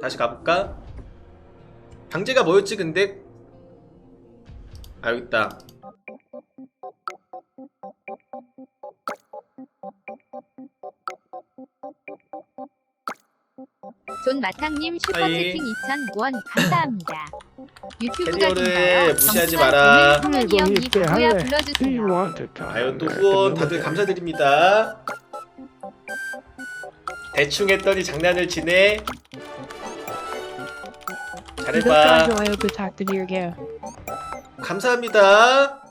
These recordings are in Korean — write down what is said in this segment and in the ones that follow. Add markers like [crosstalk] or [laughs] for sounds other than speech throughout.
다시 가볼까? 방제가 뭐였지 근데? 아 여기 있다 존 마탕님 하이. 슈퍼채팅 2,000원 감사합니다. 캐리어를 긴가요? 무시하지 마라. 오늘 성현이 형이 바보야 불러주세요. 아유 또 후원 다들 감사드립니다 대충 했더니 장난을 치네 구독과 잘해봐 좋아요 부탁드릴게요. 감사합니다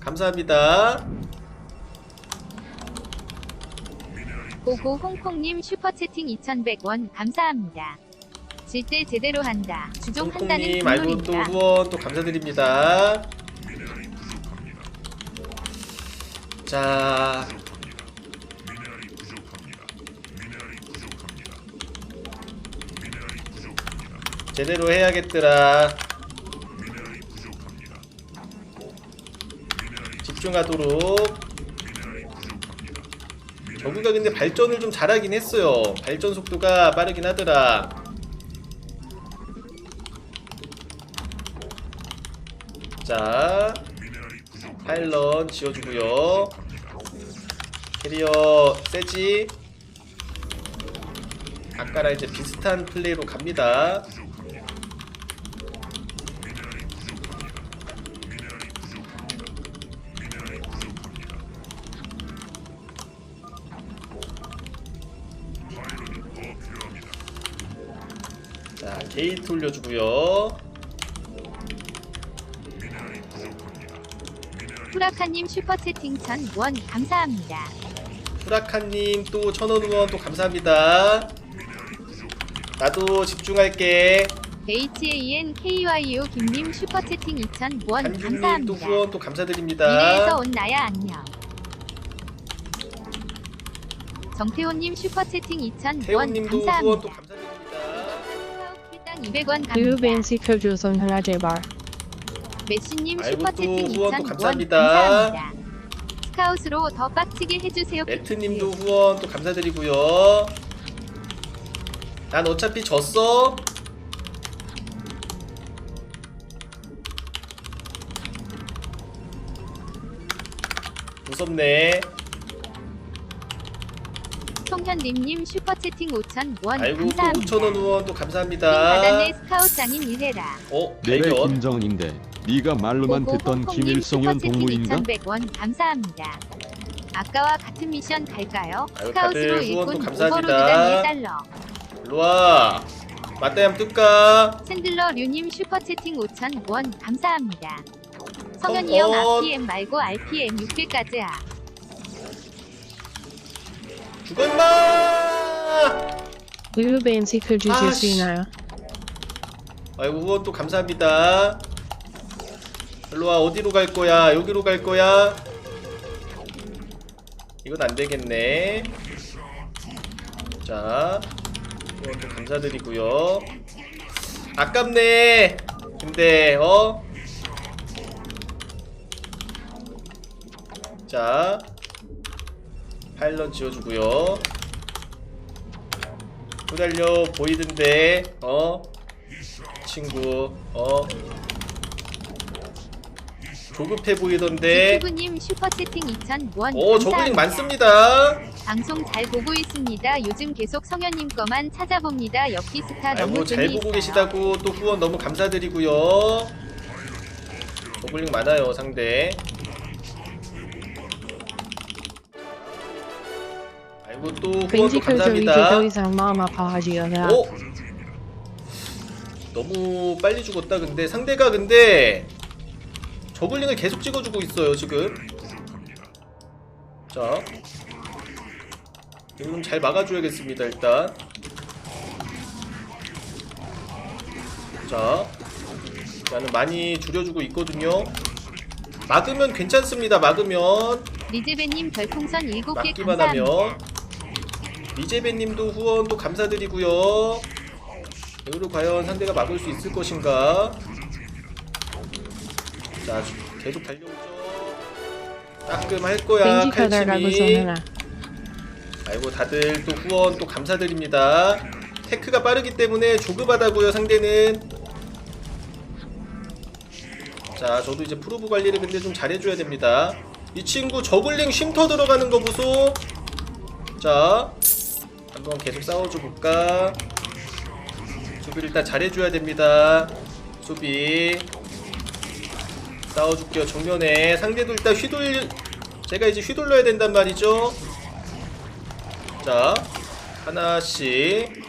감사합니다 고고 홍콩님 슈퍼채팅 2,100원 감사합니다. 질 때 제대로 한다. 주종한다는 홍콩님 아이고 또 분노입니다. 후원 또 감사드립니다 자 제대로 해야겠더라. 집중하도록. 저기가 근데 발전을 좀 잘하긴 했어요. 발전 속도가 빠르긴 하더라. 자 파일럿 지어주고요. 캐리어 세지. 아까랑 이제 비슷한 플레이로 갑니다 자 게이트 올려주고요 후라카님 슈퍼채팅 1,000원 감사합니다. 후라카님 또 천원 후원 또 감사합니다 나도 집중할게 HANKYO 김님 슈퍼채팅 2,000원 한균님 또 감사합니다. 후원 또 감사드립니다 미래에서 온 나야 안녕. 정태호님 슈퍼채팅 2,000원 태호님도 후원 또 감사합니다. 감사드립니다 일당 200원 두 갑니다. 벤시 켜줘서 하나 제발. 메시님 아이고, 슈퍼채팅 또 후원 또 2,000원 감사합니다. 감사합니다. 스카웃으로 더 빡치게 해주세요. 매트님도 후원 또 감사드리고요 난 어차피 졌어 무섭네 송현림님 슈퍼채팅 5,000원 아이고 또 감사합니다. 5천원 후원 또 감사합니다 바다내 스카웃장인 일해라. 어? 내가 발견 김정은인데 네가 말로만 듣던 김일성현 동무인가? 2,100원 감사합니다. 아까와 같은 미션 갈까요? 아유, 스카웃으로 다들 후원 또 일꾼 감사합니다. 1달러. 일로와 맞다얌 뜰까? 샌들러 류님 슈퍼채팅 5,000원 감사합니다. 성현이. 형 RPM 말고 RPM 600까지야. 죽어 임마 두 벤시 켜주실 수 아씨. 있나요? 아이고 또 감사합니다. 일로와 어디로 갈 거야? 여기로 갈 거야? 이건 안 되겠네. 자또 감사드리고요. 아깝네. 근데 어? 자 파일럿 지어주고요 후달려 보이던데 어? 친구 어? 조급해 보이던데 유튜브님 슈퍼채팅 2,000원 오 저글링 많습니다 방송 잘 보고 있습니다. 요즘 계속 성현님 거만 찾아봅니다. 역기스타 너무 아이고 잘 보고 재미있어요. 계시다고 또 후원 너무 감사드리고요 저글링 많아요 상대 아이고 또 후원 벤시 또 켜줘 이제 더 감사합니다. 이상 마음 아파하지가 오! 너무 빨리 죽었다 근데. 상대가 근데 저글링을 계속 찍어주고 있어요 지금. 자. 좀잘 막아줘야겠습니다 일단. 자. 나는 많이 줄여주고 있거든요. 막으면 괜찮습니다 막으면. 리제베님 별풍선 7개 막기만 감사합니다. 리제베님도 후원 또 감사드리고요. 이거로 과연 상대가 막을 수 있을 것인가? 자, 계속 달려오죠. 따끔할 거야, 칼침이. 써놔. 아이고, 다들 또 후원 또 감사드립니다. 테크가 빠르기 때문에 조급하다고요 상대는 자 저도 이제 프로브 관리를 근데 좀 잘해줘야 됩니다 이 친구 저글링 쉼터 들어가는 거 보소 자 한번 계속 싸워줘 볼까 수비를 일단 잘해줘야 됩니다. 수비. 싸워줄게요 정면에. 상대도 일단 휘둘 제가 이제 휘둘러야 된단 말이죠. 자 하나씩.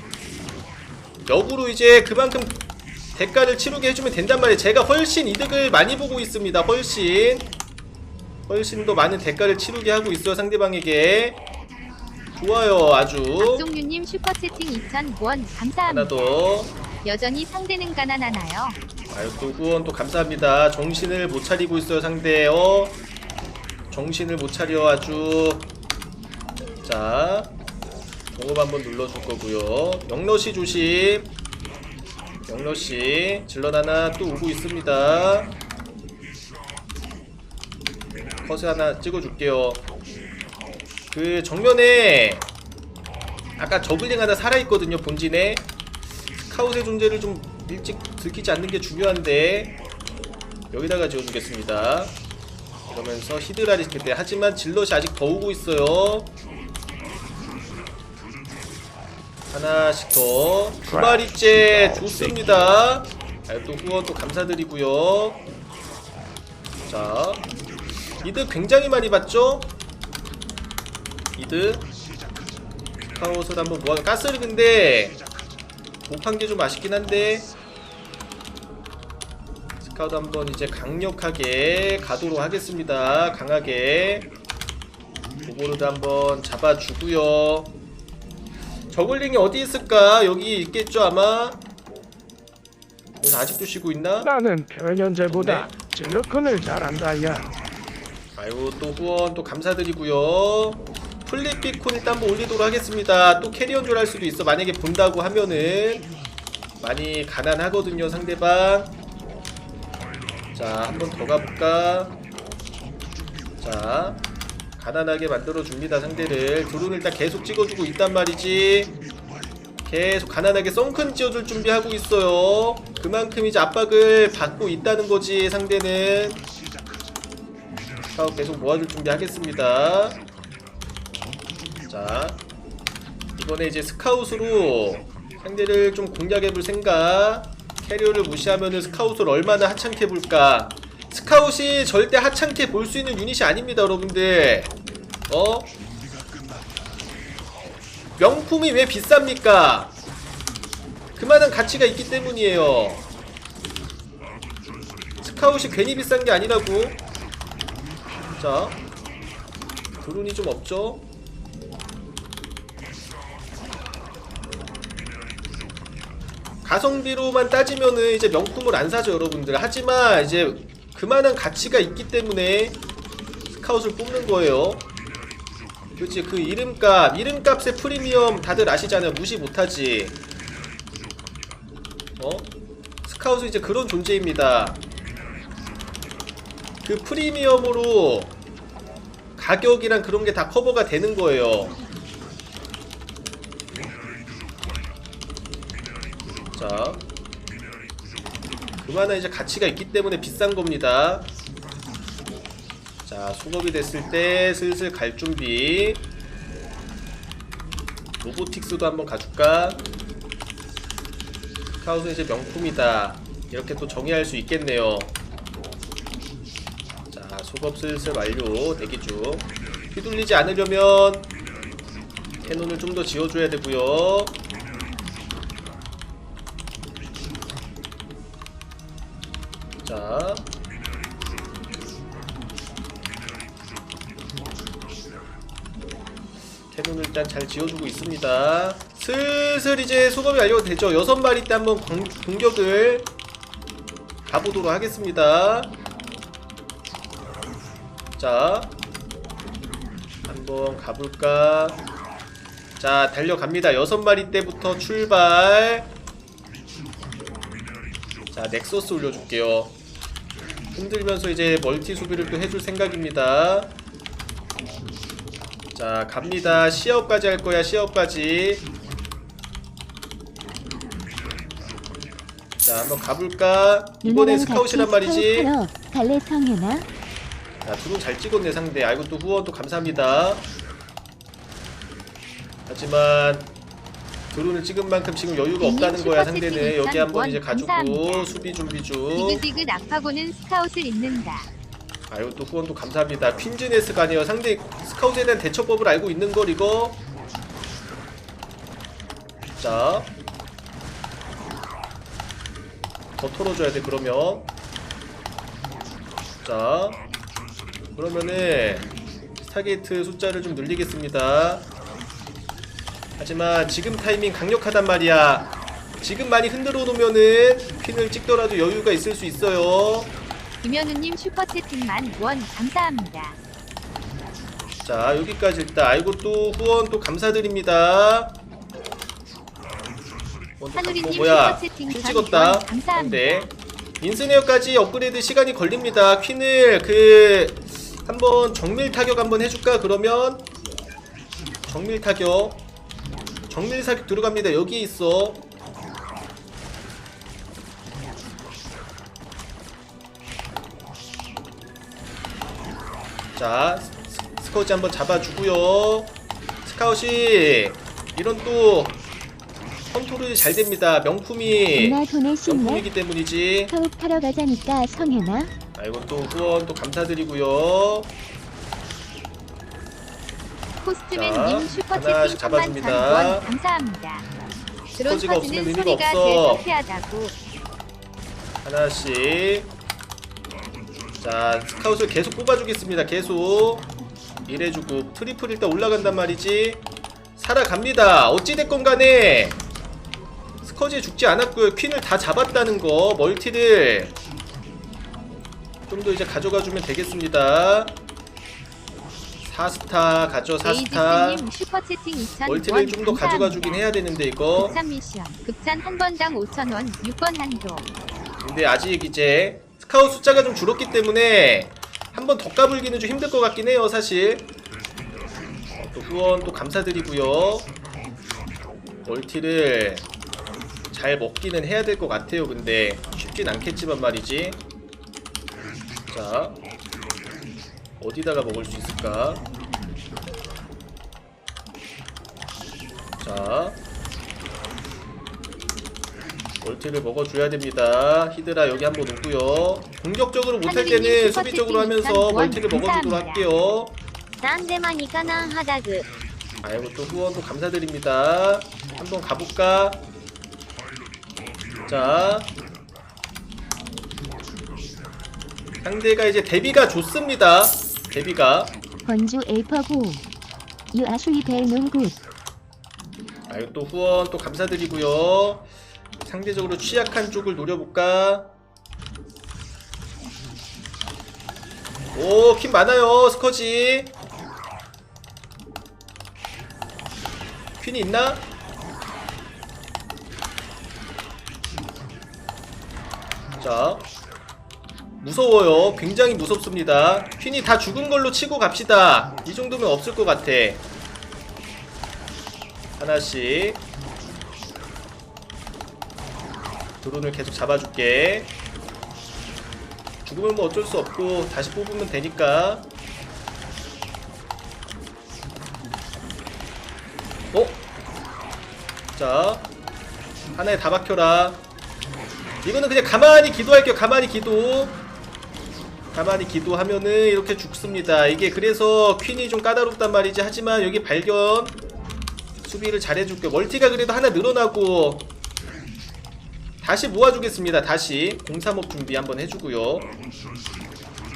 역으로 이제 그만큼 대가를 치르게 해주면 된단 말이에요. 제가 훨씬 이득을 많이 보고 있습니다 훨씬. 훨씬 더 많은 대가를 치르게 하고 있어요 상대방에게 좋아요 아주. 박종윤님 슈퍼채팅 2,000원. 하나 감사합니다. 더. 여전히 상대는 가난하나요? 아유 또 후원 또 감사합니다. 정신을 못 차리고 있어요 상대. 어? 정신을 못 차려 아주. 자 공업 한번 눌러줄 거고요. 영러시 조심. 영러시 질럿 하나 또 오고 있습니다. 컷을 하나 찍어줄게요 그 정면에 아까 저글링 하나 살아있거든요 본진에. 스카웃의 존재를 좀 일찍 들키지 않는 게 중요한데 여기다가 지어주겠습니다. 이러면서 히드라리 그때 하지만 질럿이 아직 더 오고 있어요. 하나씩 더 두 마리째 좋습니다. 아, 또 후원 또 감사드리고요. 자 이득 굉장히 많이 봤죠 이득 카오스를 한번 모아 가스를 근데 못한 게좀 아쉽긴 한데 스카우트 한번 이제 강력하게 가도록 하겠습니다. 강하게. 오버로드 한번 잡아주고요. 저글링이 어디 있을까? 여기 있겠죠 아마? 아직도 쉬고 있나? 나는 변현재보다 질러컨을 잘한다 야. 아이고 또 후원 또 감사드리고요 플립비콘 일단 한번 올리도록 하겠습니다. 또 캐리언 줄할 수도 있어. 만약에 본다고 하면은 많이 가난하거든요 상대방. 자 한 번 더 가볼까? 자 가난하게 만들어줍니다 상대를. 드론을 일단 계속 찍어주고 있단 말이지. 계속 가난하게 썬큰 지어줄 준비하고 있어요. 그만큼 이제 압박을 받고 있다는 거지 상대는. 계속 모아줄 준비 하겠습니다. 자, 이번에 이제 스카웃으로 상대를 좀 공략해볼 생각. 캐리어를 무시하면은 스카웃을 얼마나 하찮게 볼까. 스카웃이 절대 하찮게 볼 수 있는 유닛이 아닙니다, 여러분들. 어? 명품이 왜 비쌉니까? 그만한 가치가 있기 때문이에요. 스카웃이 괜히 비싼 게 아니라고. 자 드론이 좀 없죠? 가성비로만 따지면은 이제 명품을 안 사죠 여러분들. 하지만 이제 그만한 가치가 있기 때문에 스카웃을 뽑는 거예요. 그렇지 그 이름값 이름값의 프리미엄 다들 아시잖아요. 무시 못하지. 어? 스카웃은 이제 그런 존재입니다. 그 프리미엄으로 가격이랑 그런 게 다 커버가 되는 거예요. 자, 그만한 이제 가치가 있기 때문에 비싼 겁니다. 자, 수급이 됐을 때 슬슬 갈 준비. 로보틱스도 한번 가줄까? 스카웃은 이제 명품이다. 이렇게 또 정의할 수 있겠네요. 자, 속업 슬슬 완료 대기 중. 휘둘리지 않으려면 캐논을 좀 더 지어줘야 되고요. 자. 캐논을 일단 잘 지어주고 있습니다. 슬슬 이제 소급이 완료가 되죠. 여섯 마리 때 한번 공- 공격을 가보도록 하겠습니다. 자 한번 가볼까 자 달려갑니다 여섯 마리 때부터 출발 자 넥서스 올려줄게요 흔들면서 이제 멀티 수비를 또 해줄 생각입니다. 자 갑니다. 시어까지 할 거야 시어까지. 자 한번 가볼까? 이번엔 스카웃이란 말이지. 자 두분 잘 찍었네 상대. 아이고 또 후원 또 감사합니다. 하지만 드론을 찍은 만큼 지금 여유가 님 없다는 거야 상대는. 여기 한번 2,000원. 이제 가지고 감사합니다. 수비 준비 중. 디그디그 낙파고는 스카웃을 잇는다. 아이고 또 후원도 감사합니다. 퀸즈네스가 아니에요. 상대 스카웃에 대한 대처법을 알고 있는 걸 이거. 자. 더 털어줘야 돼 그러면. 자. 그러면은 스타게이트 숫자를 좀 늘리겠습니다 하지만 지금 타이밍 강력하단 말이야. 지금 많이 흔들어 놓으면은 퀸을 찍더라도 여유가 있을 수 있어요. 김현우님 슈퍼채팅만 원 감사합니다. 자 여기까지 일단 알고 또 후원 또 감사드립니다. 어, 또 하누리님 어, 뭐야? 슈퍼채팅 퀸전 찍었다. 원 감사합니다. 네. 인스네어까지 업그레이드 시간이 걸립니다. 퀸을 그 한번 정밀 타격 한번 해줄까? 그러면 정밀 타격 정밀 사격 들어갑니다. 여기 있어. 자 스- 스카웃이 한번 잡아주고요. 스카웃이 이런 또 컨트롤이 잘 됩니다. 명품이? 명품이기 때문이지. 카우 타러 가자니까 성현아? 아이고 또 후원 또 감사드리고요 슈퍼채팅 하나씩 3만 잡아줍니다. 원 감사합니다. 드론 없으면 터지는 의미가 소리가 없어. 제일 상쾌하다고. 하나씩. 자 스카웃을 계속 뽑아주겠습니다. 계속. 이래주고 트리플 일단 올라간단 말이지. 살아갑니다. 어찌됐건 간에. 스커지에 죽지 않았고요. 퀸을 다 잡았다는 거 멀티를 좀더 이제 가져가주면 되겠습니다 4스타 가져 4스타. 에이지스님 슈퍼채팅 2,000원 멀티를 좀 더 가져가 주긴 해야 되는데 이거. 급찬 미션. 급찬 한 번당 5,000원 6번 한도 근데 아직 이제 스카웃 숫자가 좀 줄었기 때문에 한 번 더 까불기는 좀 힘들 것 같긴 해요 사실. 어, 또 후원 또 감사드리고요. 멀티를 잘 먹기는 해야 될 것 같아요 근데. 쉽진 않겠지만 말이지. 자 어디다가 먹을 수 있을까 자 멀티를 먹어줘야 됩니다. 히드라 여기 한번 오고요. 공격적으로 못할 때는 수비적으로 하면서 멀티를 원 먹어주도록. 할게요. 난데만 이가나 하다그 아이고 또 후원도 감사드립니다. 한번 가볼까? 자 상대가 이제 데뷔가 좋습니다. You actually very known good 아이고 또 후원 또 감사드리고요. 상대적으로 취약한 쪽을 노려볼까? 오, 킴 많아요, 스커지. 퀸이 있나? 자, 무서워요. 굉장히 무섭습니다. 퀸이 다 죽은 걸로 치고 갑시다. 이 정도면 없을 것 같아. 하나씩 드론을 계속 잡아줄게 죽으면 뭐 어쩔 수 없고 다시 뽑으면 되니까 어? 자 하나에 다 박혀라 이거는 그냥 가만히 기도할게요 가만히 기도 가만히 기도하면은 이렇게 죽습니다 이게 그래서 퀸이 좀 까다롭단 말이지 하지만 여기 발견 수비를 잘해줄게요. 멀티가 그래도 하나 늘어나고 다시 모아주겠습니다. 다시 035 준비 한번 해주고요.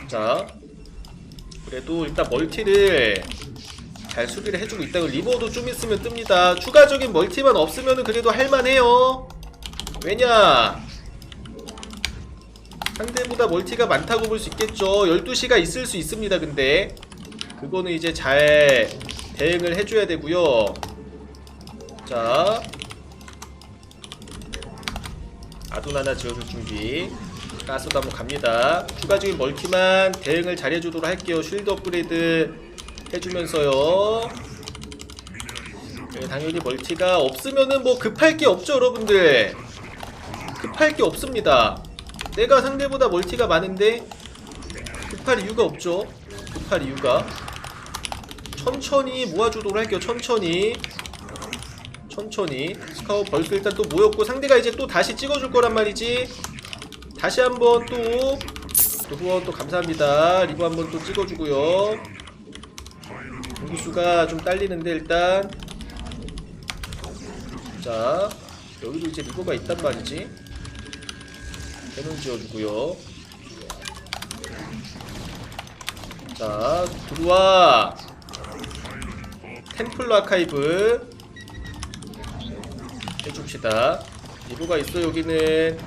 자 그래도 일단 멀티를 잘 수비를 해주고 있다고 리버도 좀 있으면 뜹니다. 추가적인 멀티만 없으면 그래도 할만해요. 왜냐 상대보다 멀티가 많다고 볼 수 있겠죠. 12시가 있을 수 있습니다. 근데 그거는 이제 잘 대응을 해줘야 되고요. 자 아둔 하나 지어줄 준비 가스도 한번 갑니다 추가적인 멀티만 대응을 잘 해주도록 할게요 쉴드 업그레이드 해주면서요 네, 당연히 멀티가 없으면은 뭐 급할 게 없죠 여러분들 급할 게 없습니다. 내가 상대보다 멀티가 많은데 급할 이유가 없죠. 급할 이유가 천천히 모아주도록 할게요. 천천히 천천히 스카우 벌써 일단 또 모였고 상대가 이제 또 다시 찍어줄 거란 말이지. 다시 한번 또, 또 후원 또 감사합니다. 리브 한번 또 찍어주고요. 공수가 좀 딸리는데 일단 자 여기도 이제 리버가 있단 말이지. 해놓은 지어주고요. 자 들어와 템플러 아카이브 해줍시다. 리버가 있어 여기는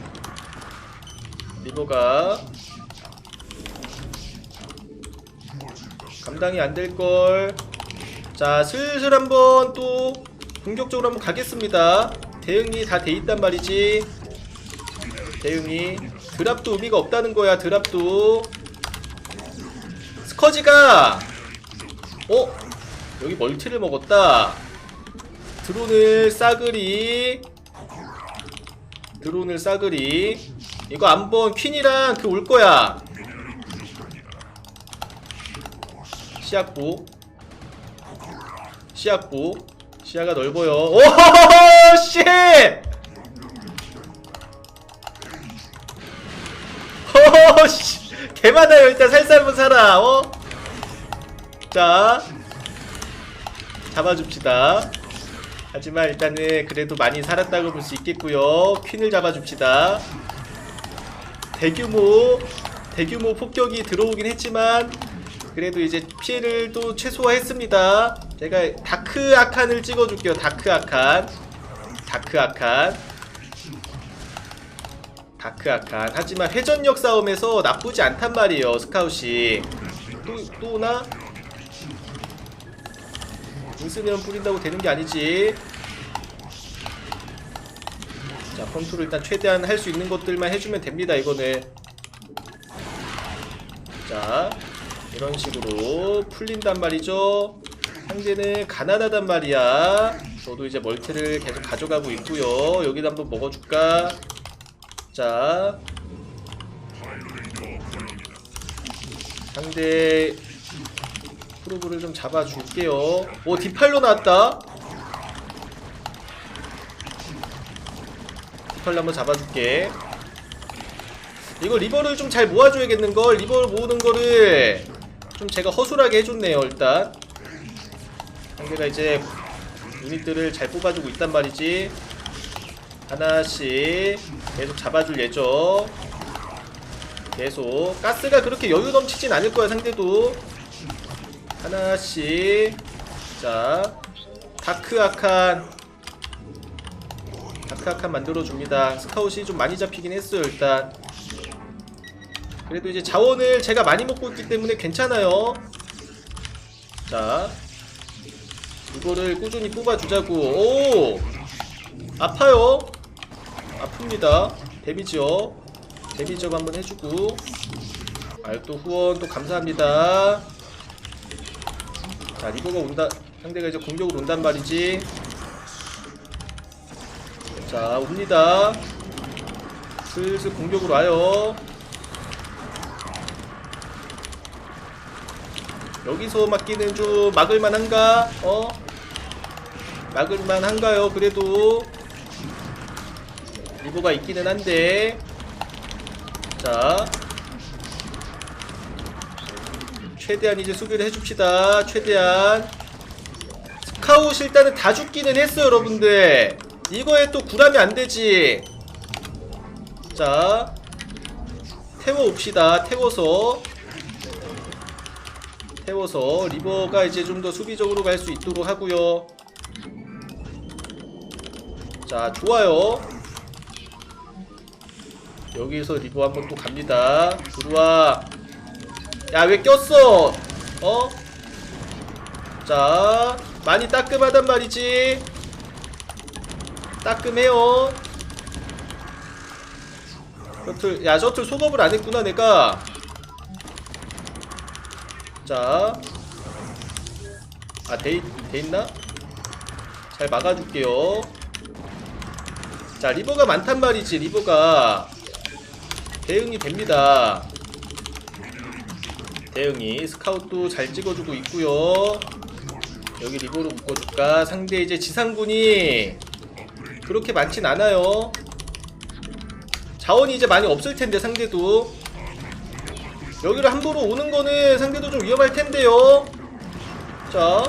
리버가 감당이 안 될 걸. 자 슬슬 한번 또 공격적으로 한번 가겠습니다. 대응이 다 돼 있단 말이지. 대응이 드랍도 의미가 없다는 거야. 드랍도 스커지가 어 여기 멀티를 먹었다. 드론을 싸그리 드론을 싸그리 이거 한번 퀸이랑 그 올 거야. 시약부 시약부 시야가 넓어요. 오 씨! 오 씨! 개 많아요. 일단 살살만 살아. 어? 자 잡아줍시다. 하지만 일단은 그래도 많이 살았다고 볼 수 있겠고요. 퀸을 잡아줍시다. 대규모 대규모 폭격이 들어오긴 했지만 그래도 이제 피해를 또 최소화했습니다. 제가 다크 아칸을 찍어줄게요. 다크 아칸, 다크 아칸, 다크 아칸. 하지만 회전력 싸움에서 나쁘지 않단 말이에요. 스카웃이 또 또나 인스면 뿌린다고 되는 게 아니지. 자, 컨트롤 일단 최대한 할 수 있는 것들만 해주면 됩니다. 이거는. 자, 이런 식으로 풀린단 말이죠. 상대는 가난하단 말이야. 저도 이제 멀티를 계속 가져가고 있고요. 여기다 한번 먹어줄까? 자, 상대 프로브를 좀 잡아줄게요. 오, 디팔로 나왔다. 디팔로 한번 잡아줄게. 이거 리버를 좀 잘 모아줘야겠는걸. 리버를 모으는 거를 좀 제가 허술하게 해줬네요, 일단. 상대가 이제 유닛들을 잘 뽑아주고 있단 말이지. 하나씩 계속 잡아줄 예정. 계속. 가스가 그렇게 여유 넘치진 않을 거야, 상대도. 하나씩. 자 다크 아칸. 다크 아칸 만들어줍니다. 스카웃이 좀 많이 잡히긴 했어요 일단. 그래도 이제 자원을 제가 많이 먹고 있기 때문에 괜찮아요. 자 이거를 꾸준히 뽑아주자고. 오! 아파요 아픕니다. 데미지업 데미지업 한번 해주고. 알또 후원 또 감사합니다. 자 리버가 온다. 상대가 이제 공격으로 온단 말이지. 자 옵니다. 슬슬 공격으로 와요. 여기서 맞기는 좀 막을만한가? 어? 막을만한가요? 그래도 리버가 있기는 한데 자 최대한 이제 수비를 해줍시다. 최대한. 스카웃 일단은 다 죽기는 했어요, 여러분들. 이거에 또 구라면 안 되지. 자. 태워옵시다. 태워서. 태워서 리버가 이제 좀 더 수비적으로 갈 수 있도록 하고요. 자, 좋아요. 여기서 리버 한번 또 갑니다. 들어와. 야 왜 꼈어 어? 자 많이 따끔하단 말이지 따끔해요 셔틀 야 셔틀 소급을 안 했구나 내가 자 아, 돼, 돼 있나? 잘 막아줄게요. 자 리버가 많단 말이지 리버가 대응이 됩니다. 대응이 스카웃도 잘 찍어주고 있고요. 여기 리버로 묶어줄까? 상대 이제 지상군이 그렇게 많진 않아요. 자원이 이제 많이 없을 텐데 상대도. 여기를 함부로 오는 거는 상대도 좀 위험할 텐데요. 자.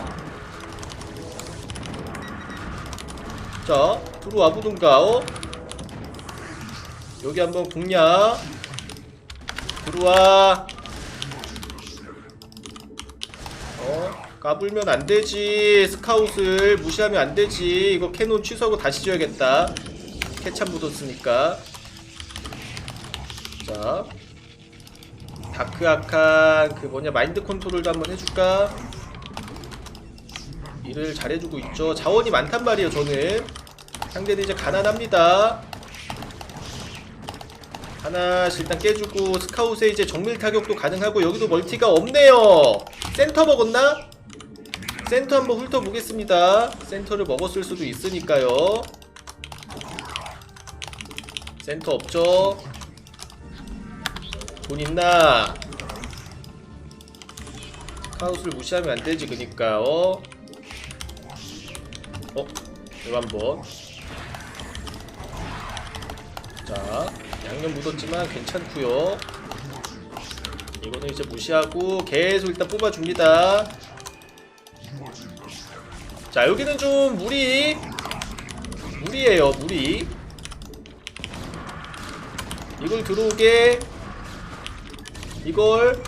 자, 들어와 보든가, 어? 여기 한번 공략. 들어와. 어? 까불면 안 되지. 스카웃을 무시하면 안 되지. 이거 캐논 취소하고 다시 줘야겠다. 캐참 묻었으니까. 자. 다크 아칸, 그 뭐냐, 마인드 컨트롤도 한번 해줄까? 일을 잘해주고 있죠. 자원이 많단 말이에요, 저는. 상대는 이제 가난합니다. 하나씩 일단 깨주고 스카웃에 이제 정밀 타격도 가능하고 여기도 멀티가 없네요. 센터 먹었나? 센터 한번 훑어보겠습니다. 센터를 먹었을 수도 있으니까요. 센터 없죠? 돈 있나? 스카웃을 무시하면 안 되지, 그니까, 어? 어? 이거 한번 자 양념 묻었지만 괜찮고요. 이거는 이제 무시하고 계속 일단 뽑아줍니다. 자 여기는 좀 무리. 무리예요 무리. 이걸 들어오게 이걸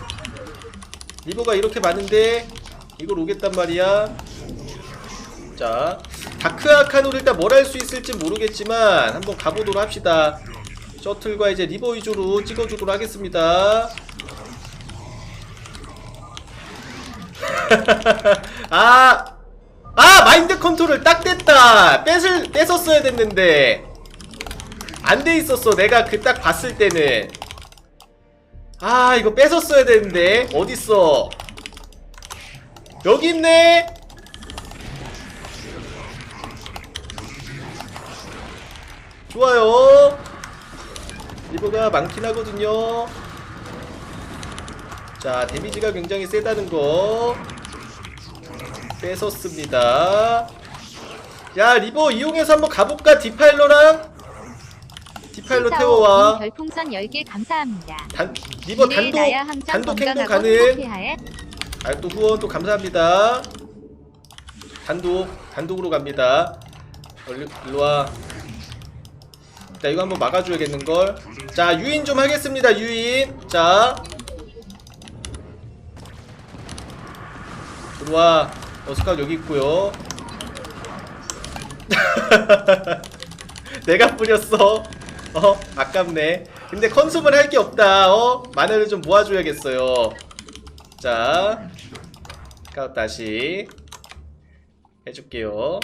리버가 이렇게 많은데 이걸 오겠단 말이야. 자 다크 아카노를 일단 뭘 할 수 있을지 모르겠지만 한번 가보도록 합시다 셔틀과 이제 리버 위주로 찍어주도록 하겠습니다 [laughs] 아! 아! 마인드 컨트롤 딱 됐다! 뺏을, 뺏었어야 됐는데 안 돼 있었어 내가 그 딱 봤을 때는 아 이거 뺏었어야 되는데 어딨어 여기 있네 좋아요. 리버가 많긴 하거든요. 자, 데미지가 굉장히 세다는 거. 뺏었습니다. 야, 리버 이용해서 한번 가볼까? 디파일러랑? 디파일러 태워와. 별풍선 10개 감사합니다. 단, 리버 단독, 단독 행동 가능. 행복해하에 아, 또 후원 또 감사합니다. 단독, 단독으로 갑니다. 얼른, 일로와. 자, 이거 한번 막아줘야겠는걸. 자, 유인 좀 하겠습니다, 유인. 자. 들어와. 어, 스카웃 여기 있고요 [laughs] 내가 뿌렸어. 어, 아깝네. 근데 컨숨을 할 게 없다. 어, 마늘을 좀 모아줘야겠어요. 자, 스카웃 다시 해줄게요.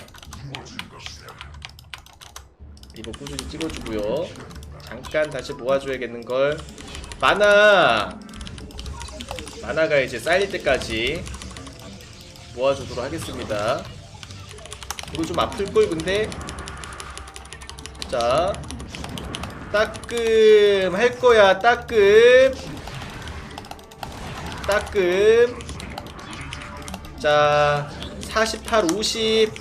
이거 꾸준히 찍어주고요. 잠깐 다시 모아줘야겠는걸. 만화! 만화가 이제 쌓일 때까지 모아주도록 하겠습니다. 이거 좀 아플걸, 근데? 자, 따끔 할 거야, 따끔. 따끔. 자, 48, 50.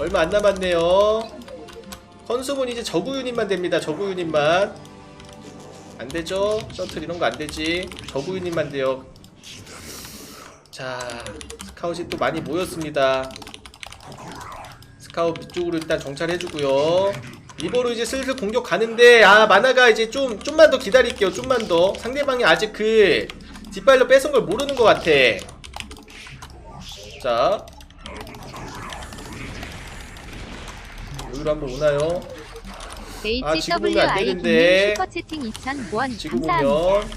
얼마 안 남았네요. 컨숨은 이제 저구 유닛만 됩니다. 저구 유닛만. 안 되죠? 셔틀 이런 거 안 되지. 저구 유닛만 돼요. 자, 스카웃이 또 많이 모였습니다. 스카웃 밑쪽으로 일단 정찰해주고요. 리버로 이제 슬슬 공격 가는데 아 마나가 이제 좀 좀만 더 기다릴게요. 좀만 더. 상대방이 아직 그 뒷발로 뺏은 걸 모르는 것 같아. 자, 여기로 한번 오나요? 아, 지금 오면 안 되는데. 슈퍼 채팅 2,000원 지금. 오면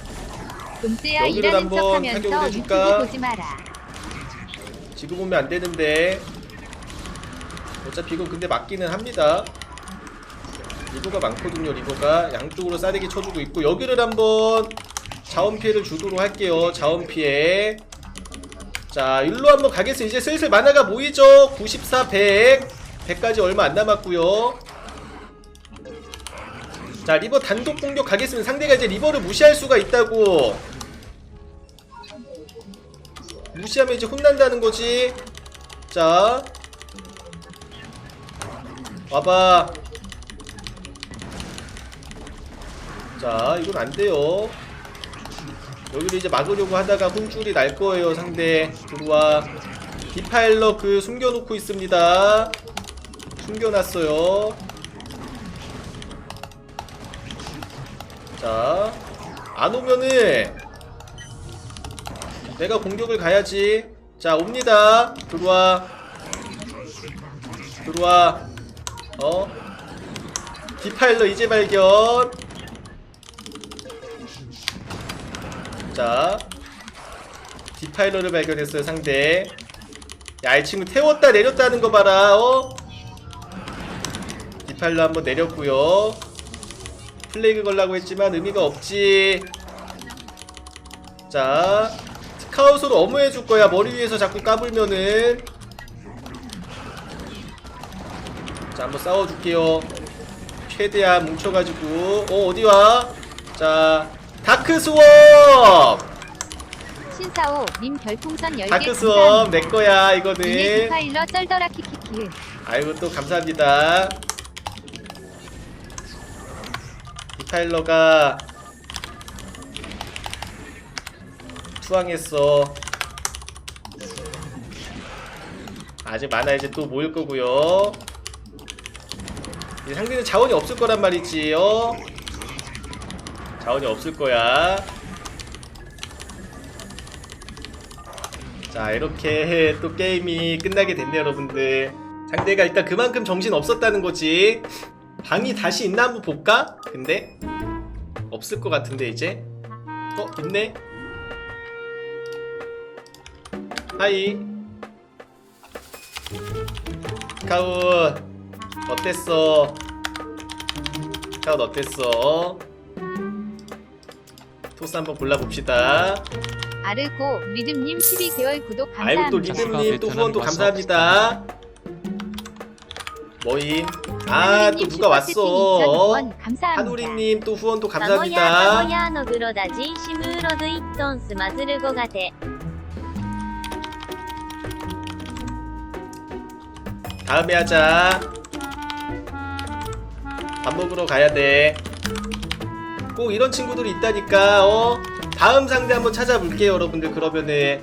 금세야 여기를 일하는 한번 척하면서 타격을 유튜브 해줄까? 보지 마라. 지금 오면 안 되는데 어차피 이건 근데 맞기는 합니다. 리버가 많거든요. 리버가 양쪽으로 싸대기 쳐주고 있고 여기를 한번 자원 피해를 주도록 할게요. 자원 피해. 자, 일로 한번 가겠습니다. 이제 슬슬 만화가 모이죠. 94, 100. 100까지 얼마 안 남았고요. 자 리버 단독 공격 가겠으면 상대가 이제 리버를 무시할 수가 있다고. 무시하면 이제 혼난다는 거지. 자. 와봐. 자 이건 안 돼요. 여기를 이제 막으려고 하다가 혼줄이 날 거예요 상대. 들어와. 디파일러 그 숨겨놓고 있습니다 숨겨놨어요 자, 안 오면은 내가 공격을 가야지. 자, 옵니다. 들어와. 들어와. 어? 디파일러 이제 발견. 자, 디파일러를 발견했어요, 상대. 야, 이 친구 태웠다 내렸다는 거 봐라, 어? 디파일러 한번 내렸고요 플레이그 걸라고 했지만 의미가 없지. 자, 스카웃으로 어무해줄 거야. 머리 위에서 자꾸 까불면은. 자, 한번 싸워줄게요. 최대한 뭉쳐가지고. 어, 어디와? 자, 다크 스웜! 신사오 님 별풍선 10개 다크 스웜, 감사합니다. 내 거야, 이네 이거는. 디파일러 쩔더라 키키키. 아이고, 또 감사합니다. 디파일러가 투항했어. 아직 많아 이제 또 모일 거고요. 상대는 자원이 없을 거란 말이지, 어? 자원이 없을 거야. 자, 이렇게 또 게임이 끝나게 됐네요, 여러분들. 상대가 일단 그만큼 정신 없었다는 거지. 방이 다시 있나 한번 볼까? 근데 없을 것 같은데 이제? 어 있네. 하이. 카운 어땠어? 카운 어땠어? 토스 한번 골라봅시다. 아르고 리듬님 12개월 구독 아이고 또 감사합니다. 리듬님 또 후원도 감사합니다 모임 아 또 누가 왔어? 한우리님 또 후원 또 감사합니다. 야너그러다지시무로드이톤스마즈르고가데 다음에 하자. 밥 먹으러 가야 돼꼭 이런 친구들이 있다니까 어? 다음 상대 한번 찾아볼게요 여러분들. 그러면은.